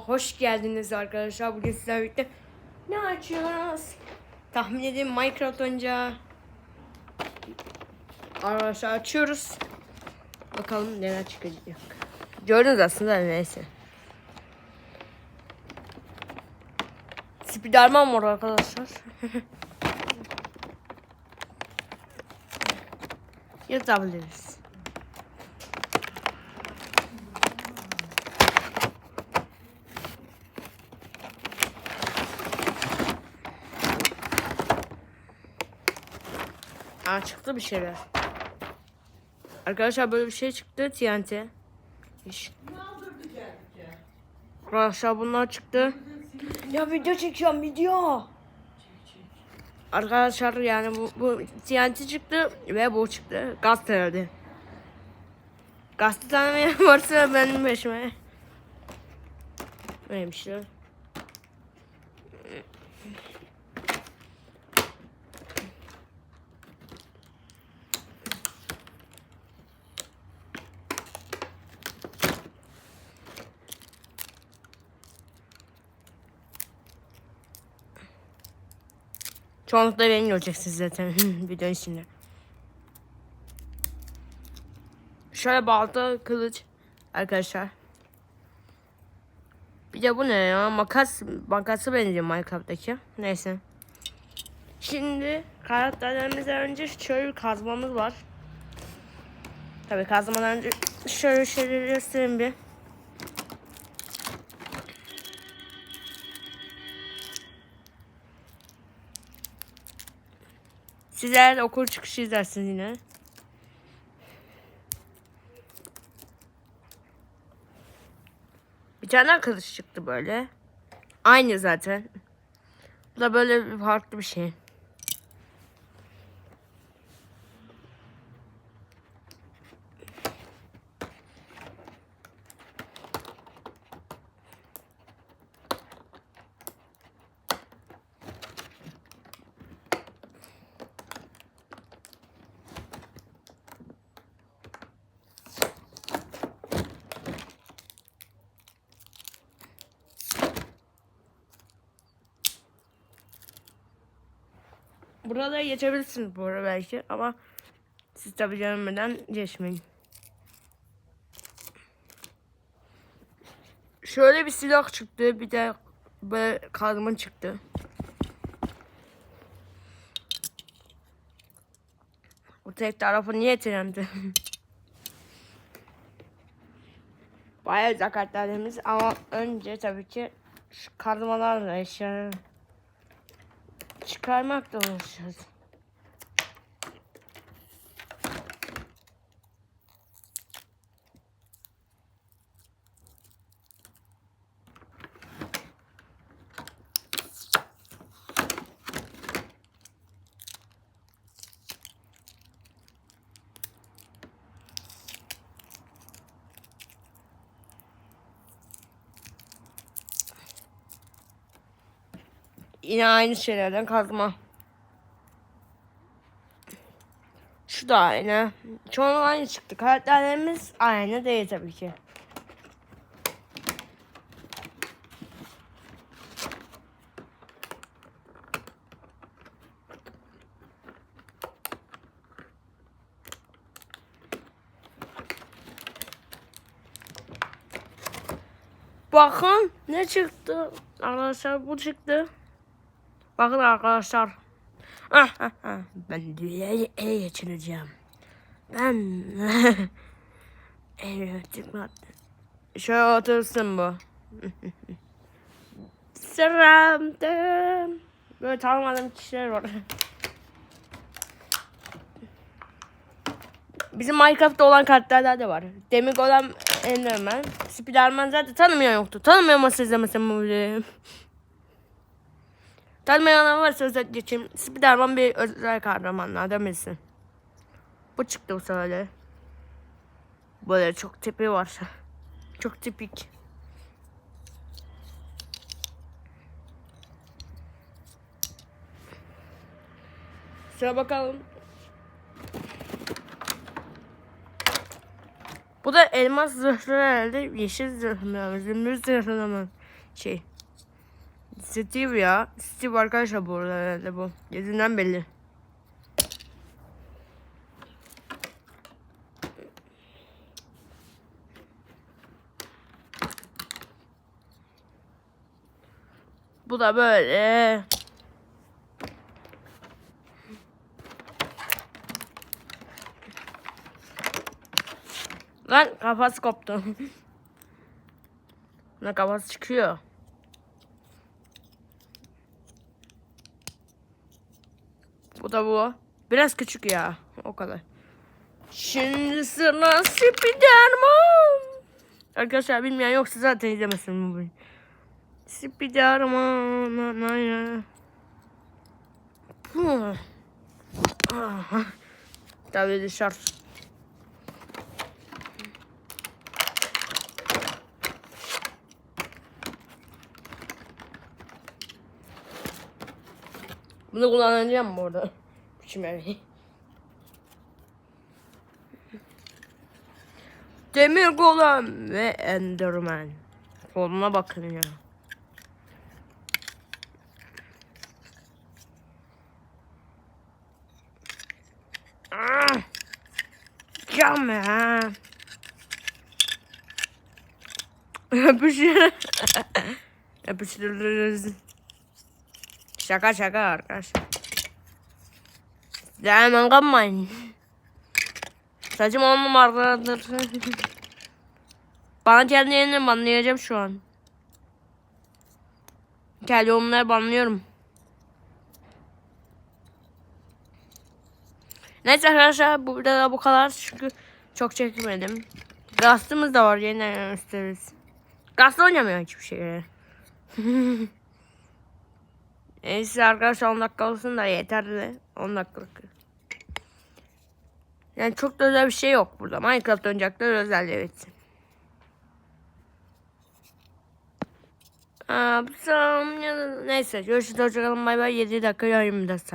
hoş geldiniz arkadaşlar. Bugün sizlerle birlikte ne açıyoruz? Tahmin edin Minecraft oyuncağı. Arkadaşlar açıyoruz. Bakalım neler çıkacak. Gördünüz aslında neyse. Spiderman var arkadaşlar. Yazabiliriz. Aa çıktı bir şeyler. Arkadaşlar böyle bir şey çıktı TNT. İş. Arkadaşlar bunlar çıktı. Ya video çekiyorum video. Arkadaşlar yani bu, bu TNT çıktı ve bu çıktı. Gaz herhalde. Gazete tanımayan varsa benim peşime. Neymişler? Çoğunlukla beni göreceksiniz zaten videonun içinde. Şöyle balta, kılıç arkadaşlar. Bir de bu ne ya? Makas, makası benziyor Minecraft'taki. Neyse. Şimdi karakterlerimizden önce şöyle kazmamız var. Tabii kazmadan önce şöyle şöyle göstereyim bir. Sizler okul çıkışı izlersiniz yine. Bir tane kılıç çıktı böyle. Aynı zaten. Bu da böyle farklı bir şey. Burada geçebilirsiniz bu arada belki ama siz tabii görmeden geçmeyin. Şöyle bir silah çıktı. Bir de böyle kazma çıktı. Bu tek tarafı niye trendi? Bayağı güzel kartlarımız ama önce tabii ki şu kazmalarla eşya çıkarmakla uğraşıyoruz. Yine aynı şeylerden kazma. Şu da aynı. Çoğunluğu aynı çıktı. Karakterlerimiz aynı değil tabii ki. Bakın ne çıktı. Arkadaşlar bu çıktı. Bakın arkadaşlar. Ah, ah, ah. Ben dünyayı ele geçireceğim. Ben evet Şöyle otursun bu. Sıramda. Böyle tanımadığım kişiler var. Bizim Minecraft'ta olan karakterler de var. Demir olan Enderman. Spiderman zaten tanımayan yoktu. Tanımayan masa izlemesem bu videoyu. Tanımayanlar varsa özet geçeyim. Spiderman bir özel kahramanlardan birisi. Bu çıktı bu sefer. Böyle çok tipi var. Çok tipik. Sıra bakalım. Bu da elmas zırhlı herhalde. Yeşil zırhlı mı? Zümrüt zırhlı mı? Şey. Steve ya. Steve arkadaşlar bu arada herhalde bu. Yüzünden belli. Bu da böyle. Lan kafası koptu. Lan kafası çıkıyor. Bu da bu. Biraz küçük ya. O kadar. Şimdi sıra Spiderman. Arkadaşlar bilmeyen yoksa zaten izlemesin bu videoyu. Spiderman. Tabii dışarı. Bunu kullanacağım bu arada. Biçimleri. Demir Golem ve Enderman. Koluna bakın ya. Ah! Cam ya. Öpüşür. Öpüşürüz. Şaka şaka arkadaşlar. Hemen kanmayın. Saçım on numaradır. Bana kendi yerini banlayacağım şu an. Kendi yorumları banlıyorum. Neyse arkadaşlar burada da bu kadar çünkü çok çekmedim. Gastımız da var yeniden gösteririz. Gast oynamıyor hiçbir şey. Neyse arkadaşlar 10 dakika olsun da yeterli. 10 dakikalık. Yani çok da özel bir şey yok burada. Minecraft oyuncakları özel evet. Aa, Neyse görüşürüz. Hoşçakalın. Bay bay. 7 dakika 24 saniye.